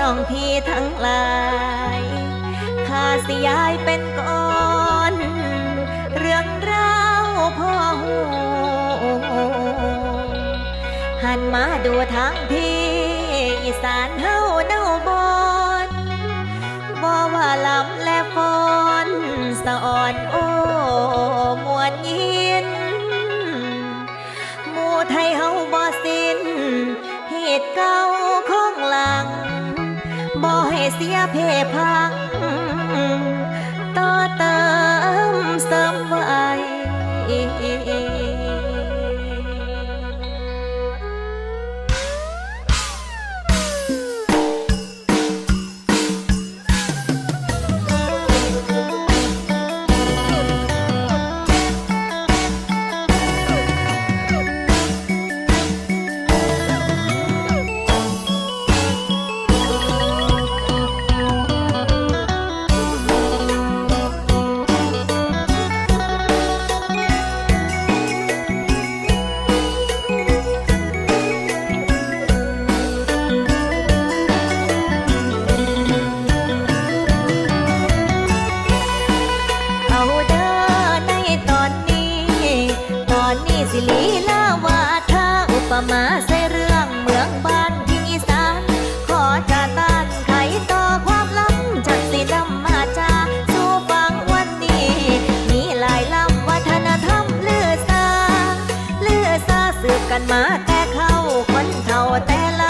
น้องพี่ทั้งหลายข้าสิยายเป็นก่อน เรื่องราวพ่อหูหันมาดูทางพี่อีสานเฮาเน่าบอนบ่ว่าลำและฟอนสะอ่อนโอ เสียเพพัง ต่อเติมเสมวา สืบกันมาแต่เข้าคนเท่าแต่ละ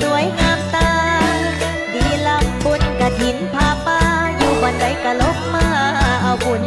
สวยงามตา ดีลำบุญกระถินพาป้า อยู่วันใดกะลบมาเอาบุญ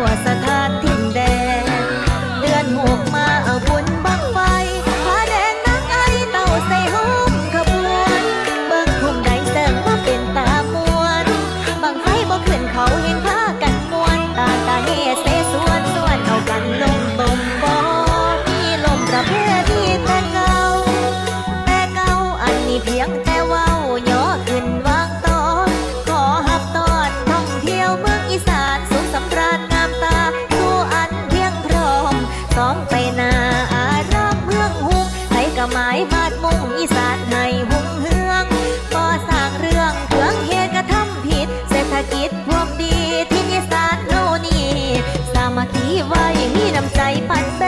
หัวส กิจพวกดีที่อีสานโลนีสามัคคีไว้มีน้ำใจปันแบ